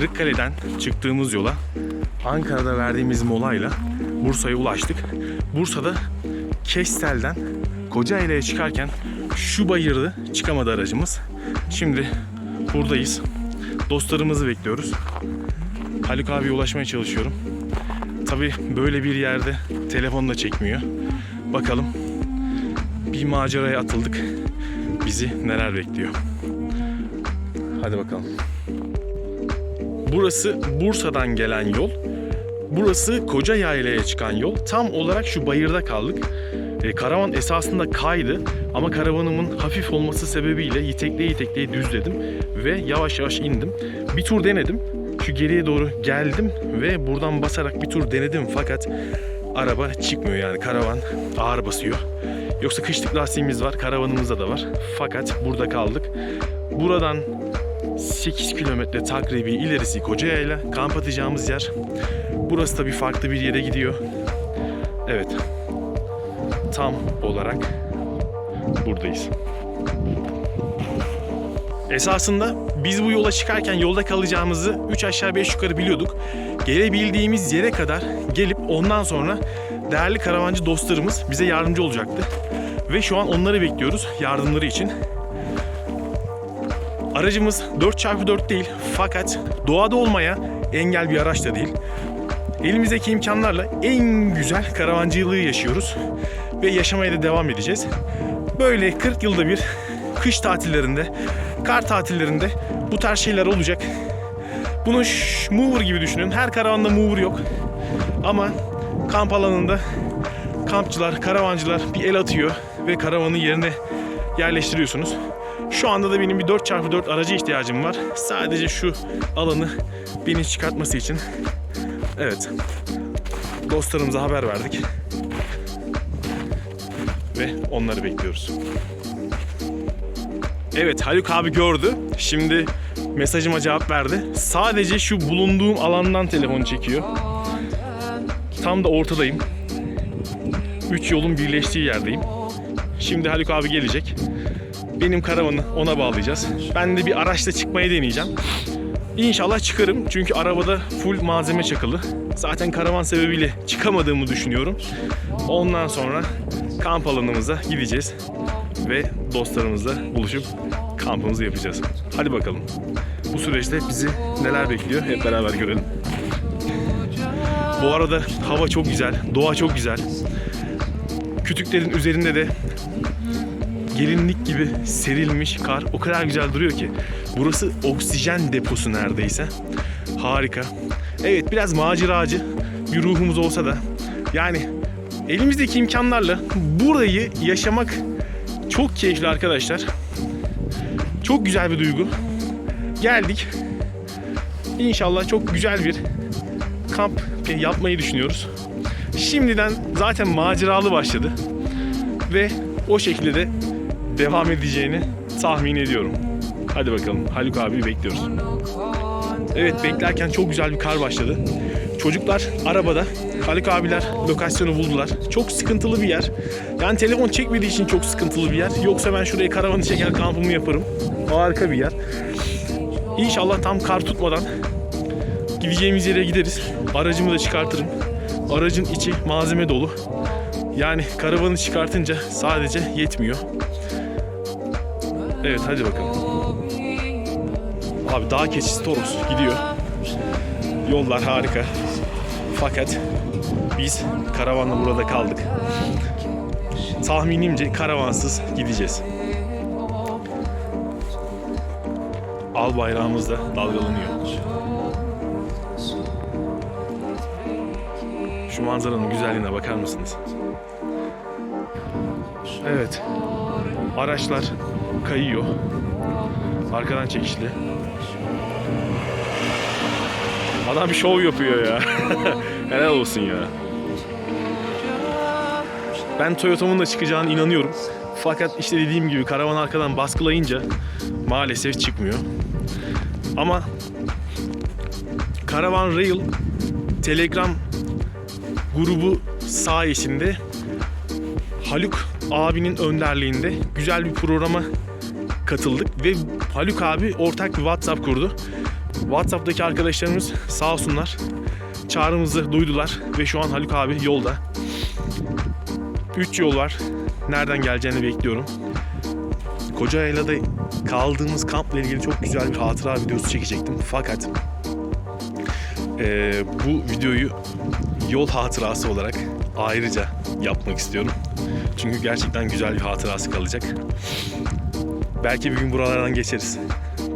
Kırıkkale'den çıktığımız yola Ankara'da verdiğimiz molayla Bursa'ya ulaştık. Bursa'da Kestel'den Kocaeli'ye çıkarken şu bayırdı çıkamadı aracımız. Şimdi buradayız. Dostlarımızı bekliyoruz. Haluk abiye ulaşmaya çalışıyorum. Tabi böyle bir yerde telefon da çekmiyor. Bakalım bir maceraya atıldık. Bizi neler bekliyor. Hadi bakalım. Burası Bursa'dan gelen yol. Burası Koca Yayla'ya çıkan yol. Tam olarak şu bayırda kaldık. E, karavan esasında kaydı ama karavanımın hafif olması sebebiyle yitekleye yitekleye düzledim ve yavaş yavaş indim. Bir tur denedim. Şu geriye doğru geldim ve buradan basarak bir tur denedim fakat araba çıkmıyor yani karavan ağır basıyor. Yoksa kışlık lastiğimiz var, karavanımızda da var. Fakat burada kaldık. Buradan 8 kilometre takribi ilerisi Kocayayla kamp atacağımız yer. Burası da bir farklı bir yere gidiyor. Evet. Tam olarak buradayız. Esasında biz bu yola çıkarken yolda kalacağımızı 3 aşağı 5 yukarı biliyorduk. Gelebildiğimiz yere kadar gelip ondan sonra değerli karavancı dostlarımız bize yardımcı olacaktı. Ve şu an onları bekliyoruz yardımları için. Aracımız 4x4 değil fakat doğada olmaya engel bir araç da değil. Elimizdeki imkanlarla en güzel karavancılığı yaşıyoruz ve yaşamaya da devam edeceğiz. Böyle 40 yılda bir kış tatillerinde, kar tatillerinde bu tarz şeyler olacak. Bunu mover gibi düşünün. Her karavanda mover yok. Ama kamp alanında kampçılar, karavancılar bir el atıyor ve karavanı yerine yerleştiriyorsunuz. Şu anda da benim bir 4x4 araca ihtiyacım var. Sadece şu alanı beni çıkartması için. Evet. Dostlarımıza haber verdik. Ve onları bekliyoruz. Evet Haluk abi gördü. Şimdi mesajıma cevap verdi. Sadece şu bulunduğum alandan telefon çekiyor. Tam da ortadayım. Üç yolun birleştiği yerdeyim. Şimdi Haluk abi gelecek. Benim karavanı ona bağlayacağız. Ben de bir araçla çıkmayı deneyeceğim. İnşallah çıkarım çünkü arabada full malzeme çakılı. Zaten karavan sebebiyle çıkamadığımı düşünüyorum. Ondan sonra kamp alanımıza gideceğiz ve dostlarımızla buluşup kampımızı yapacağız. Hadi bakalım. Bu süreçte bizi neler bekliyor hep beraber görelim. Bu arada hava çok güzel, doğa çok güzel. Kütüklerin üzerinde de gelinlik gibi serilmiş kar o kadar güzel duruyor ki. Burası oksijen deposu neredeyse. Harika. Evet biraz maceracı bir ruhumuz olsa da yani elimizdeki imkanlarla burayı yaşamak çok keyifli arkadaşlar. Çok güzel bir duygu. Geldik. İnşallah çok güzel bir kamp yapmayı düşünüyoruz. Şimdiden zaten maceralı başladı. Ve o şekilde de devam edeceğini tahmin ediyorum. Hadi bakalım Haluk abi bekliyoruz. Evet beklerken çok güzel bir kar başladı. Çocuklar arabada. Haluk abiler lokasyonu buldular. Çok sıkıntılı bir yer. Yani telefon çekmediği için çok sıkıntılı bir yer. Yoksa ben şuraya karavanı çeker kampımı yaparım. Harika bir yer. İnşallah tam kar tutmadan gideceğimiz yere gideriz. Aracımı da çıkartırım. Aracın içi malzeme dolu. Yani karavanı çıkartınca sadece yetmiyor. Evet hadi bakalım. Abi dağ keçisi Toros gidiyor. Yollar harika. Fakat biz karavanla burada kaldık. Tahminimce karavansız gideceğiz. Al bayrağımız da dalgalanıyor. Şu manzaranın güzelliğine bakar mısınız? Evet. Araçlar kayıyor. Arkadan çekişli. Adam bir şov yapıyor ya. Helal olsun ya. Ben Toyota'mın da çıkacağına inanıyorum. Fakat işte dediğim gibi karavan arkadan baskılayınca maalesef çıkmıyor. Ama Karavan Rail Telegram grubu sayesinde Haluk abinin önderliğinde güzel bir programa katıldık ve Haluk abi ortak bir WhatsApp kurdu. WhatsApp'taki arkadaşlarımız sağ olsunlar çağrımızı duydular ve şu an Haluk abi yolda. 3 yol var. Nereden geleceğini bekliyorum. Kocaeli'de kaldığımız kampla ilgili çok güzel bir hatıra videosu çekecektim. Fakat eee, bu videoyu yol hatırası olarak ayrıca yapmak istiyorum. Çünkü gerçekten güzel bir hatırası kalacak. Belki bir gün buralardan geçeriz.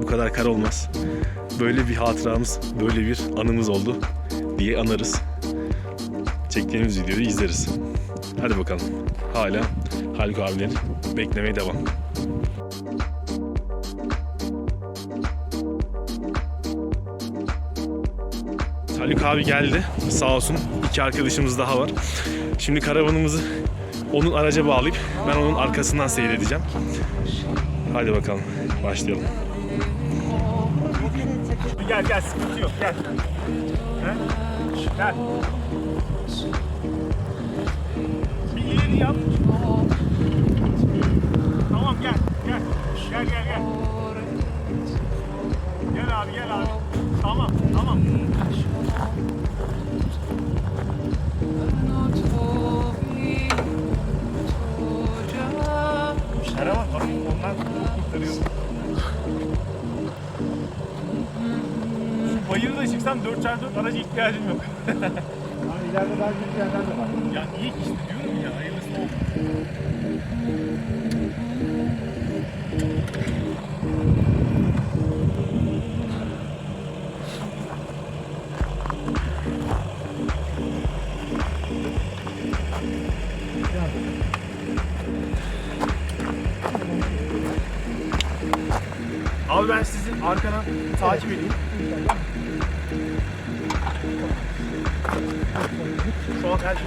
Bu kadar kar olmaz. Böyle bir hatıramız, böyle bir anımız oldu diye anarız. Çektiğimiz videoyu izleriz. Hadi bakalım. Hala Haluk abileri beklemeye devam. Haluk abi geldi. Sağ olsun. İki arkadaşımız daha var. Şimdi karavanımızı onun araca bağlayıp ben onun arkasından seyredeceğim. Hadi bakalım. Başlayalım. Gel gel sıkıntı yok gel. Gel. Bir ileri yap. Tamam gel gel. Gel gel gel. Gel abi gel abi. Tamam tamam. Kurtarıyor. Şu bayırı da çıksam 4x4 araca ihtiyacım yok. Ama ileride daha büyük yerler de var. ya niye ki işte diyorum ya hayırlısı oldu. Arkadan takip edeyim. Şu an her şey.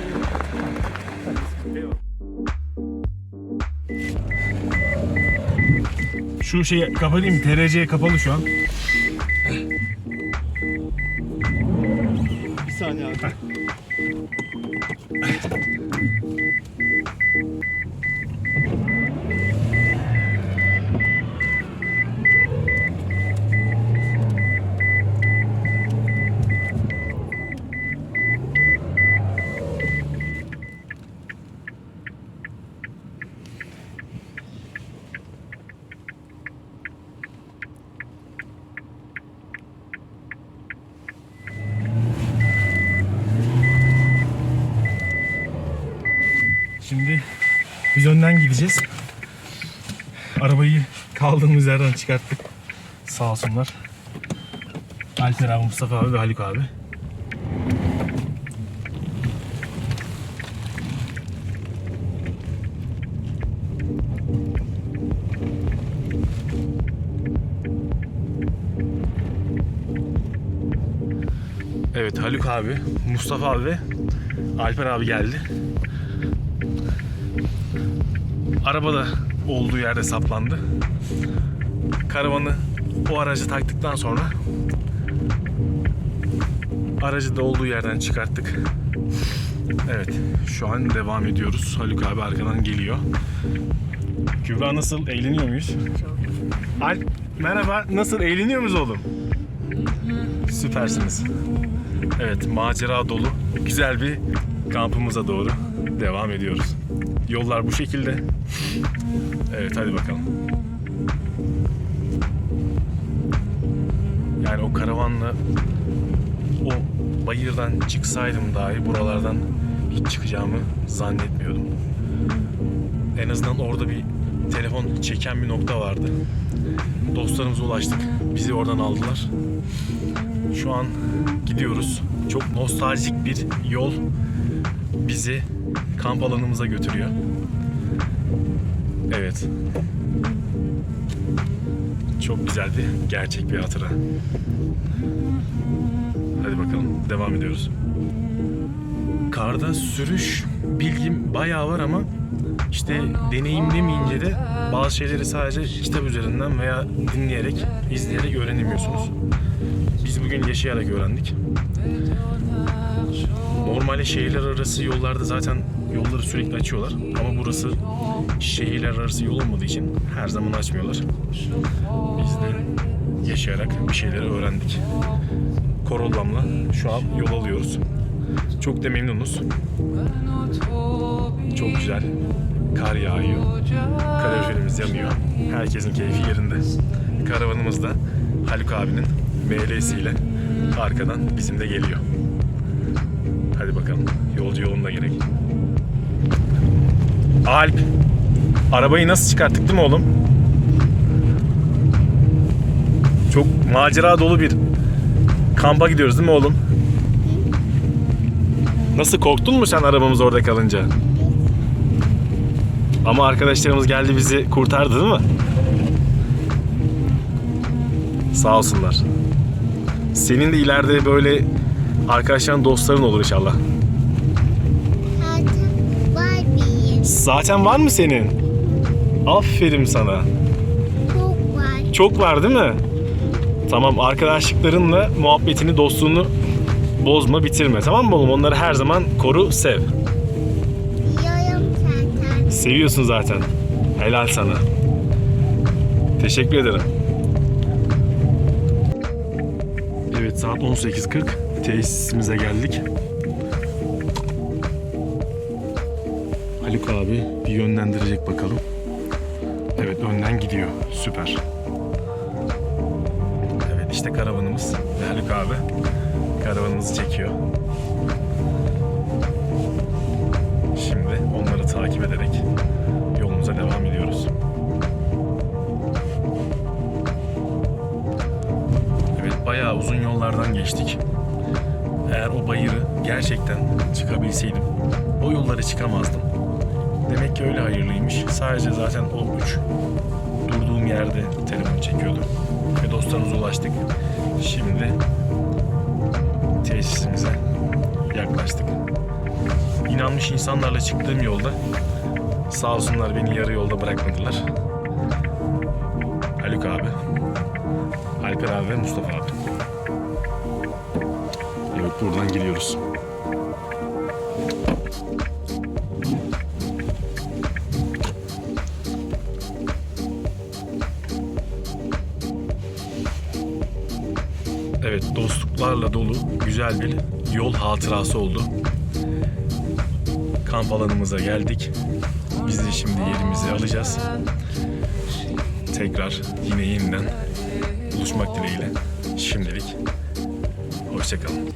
Şu şeyi kapatayım. TRC kapalı şu an. Gideceğiz. Arabayı kaldığımız yerden çıkarttık. Sağ olsunlar. Alper abi, Mustafa abi ve Haluk abi. Evet Haluk abi, Mustafa abi ve Alper abi geldi. Araba da olduğu yerde saplandı. Karavanı o araca taktıktan sonra aracı da olduğu yerden çıkarttık. Evet, şu an devam ediyoruz. Haluk abi arkadan geliyor. Kübra nasıl? Eğleniyor muyuz? Al merhaba, nasıl? Eğleniyor muyuz oğlum? Süpersiniz. Evet, macera dolu güzel bir kampımıza doğru devam ediyoruz. Yollar bu şekilde. Evet hadi bakalım. Yani o karavanla o bayırdan çıksaydım dahi buralardan hiç çıkacağımı zannetmiyordum. En azından orada bir telefon çeken bir nokta vardı. Dostlarımıza ulaştık. Bizi oradan aldılar. Şu an gidiyoruz. Çok nostaljik bir yol bizi kamp alanımıza götürüyor. Evet. Çok güzeldi. Gerçek bir hatıra. Hadi bakalım devam ediyoruz. Karda sürüş bilgim bayağı var ama işte deneyimlemeyince de bazı şeyleri sadece kitap üzerinden veya dinleyerek, izleyerek öğrenemiyorsunuz. Biz bugün yaşayarak öğrendik. Normalde şehirler arası yollarda zaten yolları sürekli açıyorlar. Ama burası şehirler arası yol olmadığı için her zaman açmıyorlar. Biz de yaşayarak bir şeyleri öğrendik. Korollam'la şu an yol alıyoruz. Çok da memnunuz. Çok güzel. Kar yağıyor. Kaloriferimiz yanıyor. Herkesin keyfi yerinde. Karavanımız da Haluk abinin ML'siyle arkadan bizim de geliyor. Hadi bakalım. Yolcu yolunda gerek. Alp. Arabayı nasıl çıkarttık değil mi oğlum? Çok macera dolu bir kampa gidiyoruz değil mi oğlum? Nasıl korktun mu sen arabamız orada kalınca? Ama arkadaşlarımız geldi bizi kurtardı değil mi? Sağ olsunlar. Senin de ileride böyle arkadaşların dostların olur inşallah. Zaten var mı senin? Aferin sana. çok var. Çok var değil mi? Tamam arkadaşlıklarınla muhabbetini, dostluğunu bozma, bitirme. Tamam mı oğlum? Onları her zaman koru, sev. Yiyorum zaten. Seviyorsun zaten. Helal sana. Teşekkür ederim. Evet saat 18.40. Tesisimize geldik. Abi bir yönlendirecek bakalım. Evet önden gidiyor. Süper. Evet işte karavanımız. Haluk abi karavanımızı çekiyor. Şimdi onları takip ederek yolumuza devam ediyoruz. Evet bayağı uzun yollardan geçtik. Eğer o bayırı gerçekten çıkabilseydim o yollara çıkamazdım. Demek ki öyle hayırlıymış. Sadece zaten o üç durduğum yerde telefon çekiyordu. Ve dostlarımıza ulaştık. Şimdi tesisimize yaklaştık. İnanmış insanlarla çıktığım yolda sağ olsunlar beni yarı yolda bırakmadılar. Haluk abi, Alper abi ve Mustafa abi. Evet buradan gidiyoruz. Evet dostluklarla dolu güzel bir yol hatırası oldu. Kamp alanımıza geldik. Biz de şimdi yerimizi alacağız. Tekrar yine yeniden buluşmak dileğiyle. Şimdilik hoşçakalın.